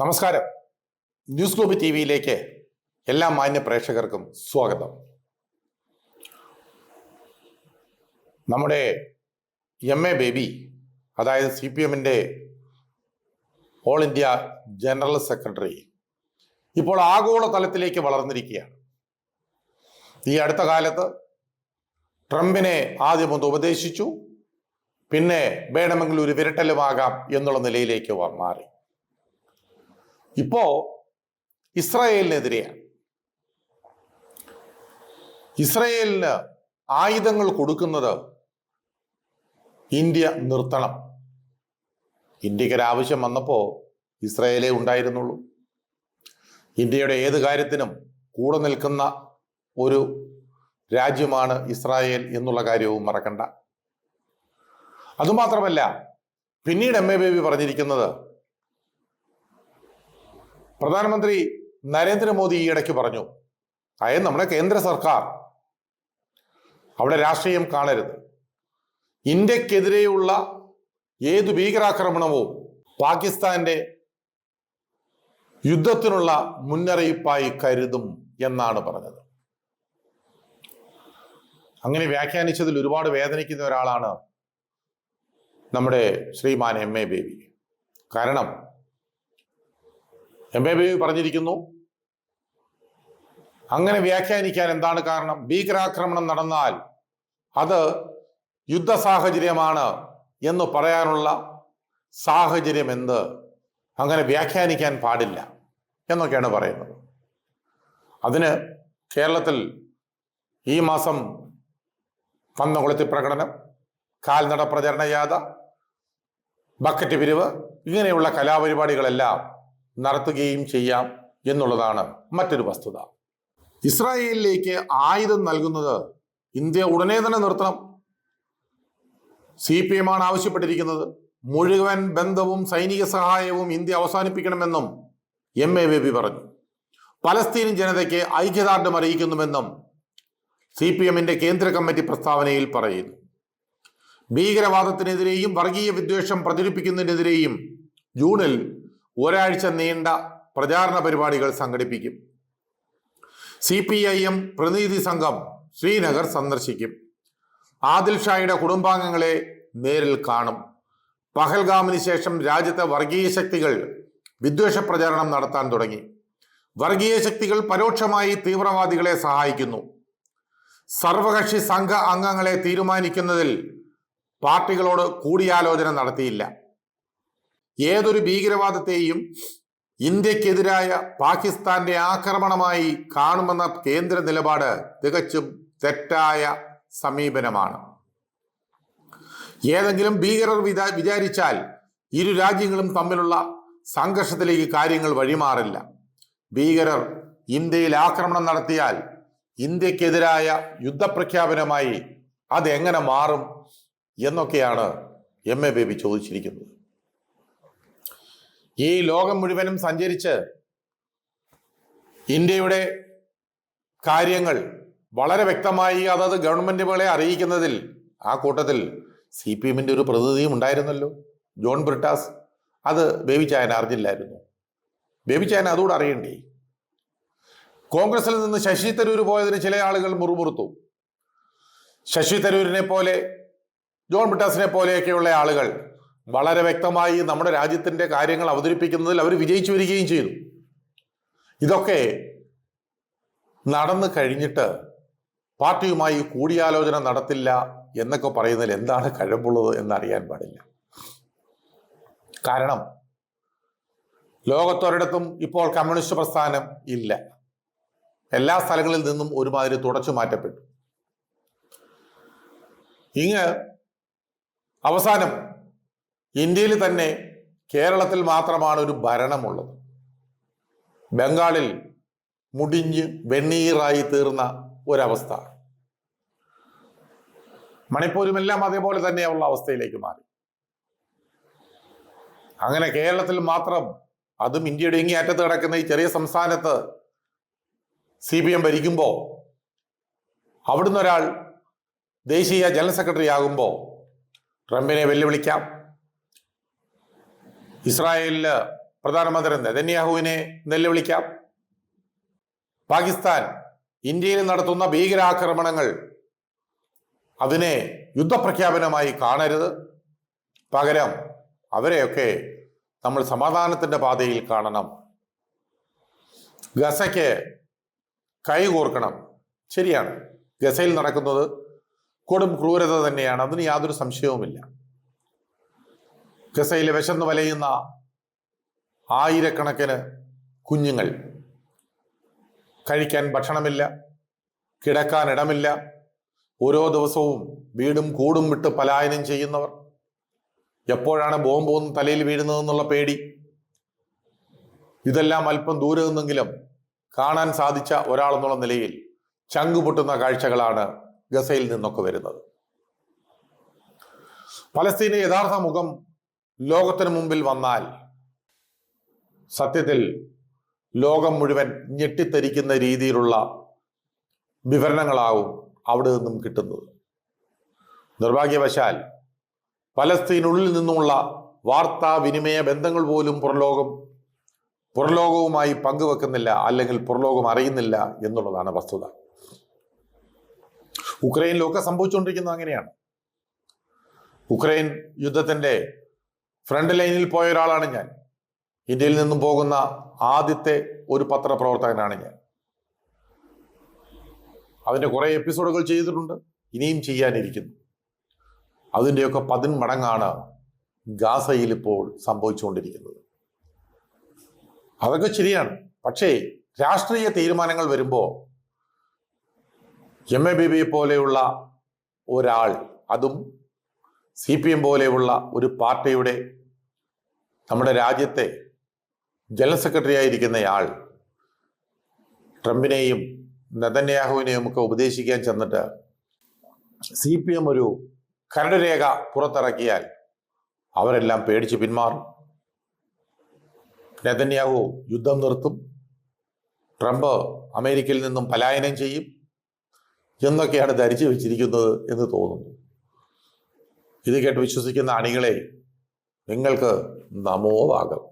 നമസ്കാരം. News globe T വിയിലേക്ക് എല്ലാ മാന്യ പ്രേക്ഷകർക്കും സ്വാഗതം. നമ്മുടെ എം എ ബേബി അതായത് സി പി എമ്മിന്റെ ഓൾ ഇന്ത്യ ജനറൽ സെക്രട്ടറി ഇപ്പോൾ ആഗോള തലത്തിലേക്ക് വളർന്നിരിക്കുകയാണ്. ഈ അടുത്ത കാലത്ത് ട്രംപിനെ ആദ്യം ഒന്ന് ഉപദേശിച്ചു പിന്നെ വേണമെങ്കിൽ ഒരു വിരട്ടലുമാകാം എന്നുള്ള നിലയിലേക്ക് മാറി. ഇപ്പോ ഇസ്രായേലിനെതിരെയാണ് ഇസ്രായേലിന് ആയുധങ്ങൾ കൊടുക്കുന്നത് ഇന്ത്യ നിർത്തണം. ഇന്ത്യക്കൊരു ആവശ്യം വന്നപ്പോൾ ഇസ്രായേലേ ഉണ്ടായിരുന്നുള്ളൂ. ഇന്ത്യയുടെ ഏത് കാര്യത്തിനും കൂടെ നിൽക്കുന്ന ഒരു രാജ്യമാണ് ഇസ്രായേൽ എന്നുള്ള കാര്യവും മറക്കണ്ട. അതുമാത്രമല്ല പിന്നീട് എം എ ബേബി പറഞ്ഞിരിക്കുന്നത് പ്രധാനമന്ത്രി നരേന്ദ്രമോദി ഈ ഇടയ്ക്ക് പറഞ്ഞു അതായത് നമ്മുടെ കേന്ദ്ര സർക്കാർ അവിടെ രാഷ്ട്രീയം കാണരുത്. ഇന്ത്യക്കെതിരെയുള്ള ഏത് ഭീകരാക്രമണവും പാകിസ്ഥാന്റെ യുദ്ധത്തിനുള്ള മുന്നറിയിപ്പായി കരുതും എന്നാണ് പറഞ്ഞത്. അങ്ങനെ വ്യാഖ്യാനിച്ചതിൽ ഒരുപാട് വേദനിക്കുന്ന ഒരാളാണ് നമ്മുടെ ശ്രീമാൻ എം എ ബേബി. കാരണം എം എ ബേബി പറഞ്ഞിരിക്കുന്നു. അങ്ങനെ വ്യാഖ്യാനിക്കാൻ എന്താണ് കാരണം? ഭീകരാക്രമണം നടന്നാൽ അത് യുദ്ധ സാഹചര്യമാണ് എന്ന് പറയാനുള്ള സാഹചര്യം എന്ത്? അങ്ങനെ വ്യാഖ്യാനിക്കാൻ പാടില്ല എന്നൊക്കെയാണ് പറയുന്നത്. അതിന് കേരളത്തിൽ ഈ മാസം പന്നകുളത്തി പ്രകടനം കാൽനട പ്രചരണ യാത ബക്കറ്റ് പിരിവ് ഇങ്ങനെയുള്ള കലാപരിപാടികളെല്ലാം നടത്തുകയും ചെയ്യാം എന്നുള്ളതാണ് മറ്റൊരു വസ്തുത. ഇസ്രായേലിലേക്ക് ആയുധം നൽകുന്നത് ഇന്ത്യ ഉടനെ തന്നെ നിർത്തണം. സി പി എം ആണ് ആവശ്യപ്പെട്ടിരിക്കുന്നത്. മുഴുവൻ ബന്ധവും സൈനിക സഹായവും ഇന്ത്യ അവസാനിപ്പിക്കണമെന്നും എം എ ബേബി പറഞ്ഞു. പലസ്തീൻ ജനതയ്ക്ക് ഐക്യദാർഢ്യം അറിയിക്കുന്നുവെന്നും സി പി എമ്മിന്റെ കേന്ദ്ര കമ്മിറ്റി പ്രസ്താവനയിൽ പറയുന്നു. ഭീകരവാദത്തിനെതിരെയും വർഗീയ വിദ്വേഷം പ്രചരിപ്പിക്കുന്നതിനെതിരെയും ജൂണിൽ ഒരാഴ്ച നീണ്ട പ്രചാരണ പരിപാടികൾ സംഘടിപ്പിക്കും. സി പി ഐ എം പ്രതിനിധി സംഘം ശ്രീനഗർ സന്ദർശിക്കും. ആദിൽ ഷായുടെ കുടുംബാംഗങ്ങളെ നേരിൽ കാണും. പഹൽഗാമിന് ശേഷം രാജ്യത്തെ വർഗീയ ശക്തികൾ വിദ്വേഷ പ്രചാരണം നടത്താൻ തുടങ്ങി. വർഗീയ ശക്തികൾ പരോക്ഷമായി തീവ്രവാദികളെ സഹായിക്കുന്നു. സർവകക്ഷി സംഘ അംഗങ്ങളെ തീരുമാനിക്കുന്നതിൽ പാർട്ടികളോട് കൂടിയാലോചന നടത്തിയില്ല. ഏതൊരു ഭീകരവാദത്തെയും ഇന്ത്യക്കെതിരായ പാകിസ്ഥാന്റെ ആക്രമണമായി കാണുമെന്ന കേന്ദ്ര നിലപാട് തികച്ചും തെറ്റായ സമീപനമാണ്. ഏതെങ്കിലും ഭീകരർ വിചാ വിചാരിച്ചാൽ ഇരു രാജ്യങ്ങളും തമ്മിലുള്ള സംഘർഷത്തിലേക്ക് കാര്യങ്ങൾ വഴിമാറില്ല. ഭീകരർ ഇന്ത്യയിൽ ആക്രമണം നടത്തിയാൽ ഇന്ത്യക്കെതിരായ യുദ്ധപ്രഖ്യാപനമായി അതെങ്ങനെ മാറും എന്നൊക്കെയാണ് എം. എ. ബേബി ചോദിച്ചിരിക്കുന്നത്. ഈ ലോകം മുഴുവനും സഞ്ചരിച്ച് ഇന്ത്യയുടെ കാര്യങ്ങൾ വളരെ വ്യക്തമായി അതത് ഗവൺമെന്റുകളെ അറിയിക്കുന്നതിൽ ആ കൂട്ടത്തിൽ സി പി എമ്മിന്റെ ഒരു പ്രതിനിധിയും ഉണ്ടായിരുന്നല്ലോ. ജോൺ ബ്രിട്ടാസ്. അത് ബേബി ചായന അറിഞ്ഞില്ലായിരുന്നു. ബേബി ചായന അതുകൂടെ അറിയണ്ടേ? കോൺഗ്രസിൽ നിന്ന് ശശി തരൂർ പോയതിന് ചില ആളുകൾ മുറുമുറുത്തു. ശശി തരൂരിനെ പോലെ ജോൺ ബ്രിട്ടാസിനെ പോലെയൊക്കെയുള്ള ആളുകൾ വളരെ വ്യക്തമായി നമ്മുടെ രാജ്യത്തിന്റെ കാര്യങ്ങൾ അവതരിപ്പിക്കുന്നതിൽ അവർ വിജയിച്ചു വരികയും ചെയ്തു. ഇതൊക്കെ നടന്നു കഴിഞ്ഞിട്ട് പാർട്ടിയുമായി കൂടിയാലോചന നടത്തില്ല എന്നൊക്കെ പറയുന്നതിൽ എന്താണ് കഴമ്പുള്ളത് എന്നറിയാൻ പാടില്ല. കാരണം ലോകത്തൊരിടത്തും ഇപ്പോൾ കമ്മ്യൂണിസ്റ്റ് പ്രസ്ഥാനം ഇല്ല. എല്ലാ സ്ഥലങ്ങളിൽ നിന്നും ഒരുമാതിരി തുടച്ചു മാറ്റപ്പെട്ടു. ഇങ്ങ് അവസാനം ഇന്ത്യയിൽ തന്നെ കേരളത്തിൽ മാത്രമാണ് ഒരു ഭരണമുള്ളത്. ബംഗാളിൽ മുടിഞ്ഞ് വെണ്ണീറായി തീർന്ന ഒരവസ്ഥ. മണിപ്പൂരുമെല്ലാം അതേപോലെ തന്നെയുള്ള അവസ്ഥയിലേക്ക് മാറി. അങ്ങനെ കേരളത്തിൽ മാത്രം അതും ഇന്ത്യയുടെ ഇങ്ങി അറ്റത്ത് കിടക്കുന്ന ഈ ചെറിയ സംസ്ഥാനത്ത് സി പി എം ഭരിക്കുമ്പോൾ അവിടുന്ന് ഒരാൾ ദേശീയ ജനറൽ സെക്രട്ടറി ആകുമ്പോൾ ട്രംപിനെ വെല്ലുവിളിക്കാം. ഇസ്രായേലിൽ പ്രധാനമന്ത്രി നെതന്യാഹുവിനെ വെല്ലുവിളിക്കാം. പാകിസ്ഥാൻ ഇന്ത്യയിൽ നടത്തുന്ന ഭീകരാക്രമണങ്ങൾ അതിനെ യുദ്ധപ്രഖ്യാപനമായി കാണരുത്. പകരം അവരെയൊക്കെ നമ്മൾ സമാധാനത്തിന്റെ പാതയിൽ കാണണം. ഗസയ്ക്ക് കൈകോർക്കണം. ശരിയാണ്. ഗസയിൽ നടക്കുന്നത് കൊടും ക്രൂരത തന്നെയാണ്. അതിന് യാതൊരു സംശയവുമില്ല. ഗസയിൽ വിശന്നു വലയുന്ന ആയിരക്കണക്കിന് കുഞ്ഞുങ്ങൾ. കഴിക്കാൻ ഭക്ഷണമില്ല കിടക്കാൻ ഇടമില്ല. ഓരോ ദിവസവും വീടും കൂടും വിട്ട് പലായനം ചെയ്യുന്നവർ. എപ്പോഴാണ് ബോംബ് ഒന്ന് തലയിൽ വീഴുന്നതെന്നുള്ള പേടി. ഇതെല്ലാം അല്പം ദൂരെ നിന്നെങ്കിലും കാണാൻ സാധിച്ച ഒരാളെന്നുള്ള നിലയിൽ ചങ്കുപൊട്ടുന്ന കാഴ്ചകളാണ് ഗസയിൽ നിന്നൊക്കെ വരുന്നത്. പലസ്തീന്റെ യഥാർത്ഥ മുഖം ലോകത്തിന് മുമ്പിൽ വന്നാൽ സത്യത്തിൽ ലോകം മുഴുവൻ ഞെട്ടിത്തരിക്കുന്ന രീതിയിലുള്ള വിവരണങ്ങളാവും അവിടെ നിന്നും കിട്ടുന്നത്. നിർഭാഗ്യവശാൽ പലസ്തീനുള്ളിൽ നിന്നുമുള്ള വാർത്താ വിനിമയ ബന്ധങ്ങൾ പോലും പുറലോകം പുറലോകവുമായി പങ്കുവെക്കുന്നില്ല അല്ലെങ്കിൽ പുറലോകം അറിയുന്നില്ല എന്നുള്ളതാണ് വസ്തുത. ഉക്രൈനിലൊക്കെ സംഭവിച്ചുകൊണ്ടിരിക്കുന്നത് അങ്ങനെയാണ്. ഉക്രൈൻ യുദ്ധത്തിന്റെ ഫ്രണ്ട് ലൈനിൽ പോയ ഒരാളാണ് ഞാൻ. ഇന്ത്യയിൽ നിന്നും പോകുന്ന ആദ്യത്തെ ഒരു പത്രപ്രവർത്തകനാണ് ഞാൻ. അതിന്റെ കുറെ എപ്പിസോഡുകൾ ചെയ്തിട്ടുണ്ട്. ഇനിയും ചെയ്യാനിരിക്കുന്നു. അതിന്റെയൊക്കെ പതിൻ മടങ്ങാണ് ഗാസയിൽ ഇപ്പോൾ സംഭവിച്ചുകൊണ്ടിരിക്കുന്നത്. അതൊക്കെ ശരിയാണ്. പക്ഷേ രാഷ്ട്രീയ തീരുമാനങ്ങൾ വരുമ്പോൾ എം എ ബി ബി പോലെയുള്ള ഒരാൾ അതും സി പി എം പോലെയുള്ള ഒരു പാർട്ടിയുടെ നമ്മുടെ രാജ്യത്തെ ജനറൽ സെക്രട്ടറി ആയിരിക്കുന്നയാൾ ട്രംപിനെയും നെതന്യാഹുവിനെയും ഒക്കെ ഉപദേശിക്കാൻ ചെന്നിട്ട് സി പി എം ഒരു കരടുരേഖ പുറത്തിറക്കിയാൽ അവരെല്ലാം പേടിച്ച് പിന്മാറും. നെതന്യാഹു യുദ്ധം നിർത്തും. ട്രംപ് അമേരിക്കയിൽ നിന്നും പലായനം ചെയ്യും. എന്നൊക്കെയാണ് ധരിച്ചു വെച്ചിരിക്കുന്നത് എന്ന് തോന്നുന്നു. ഇത് കേട്ട് വിശ്വസിക്കുന്ന അണികളെ നിങ്ങൾക്ക് നമോവാകം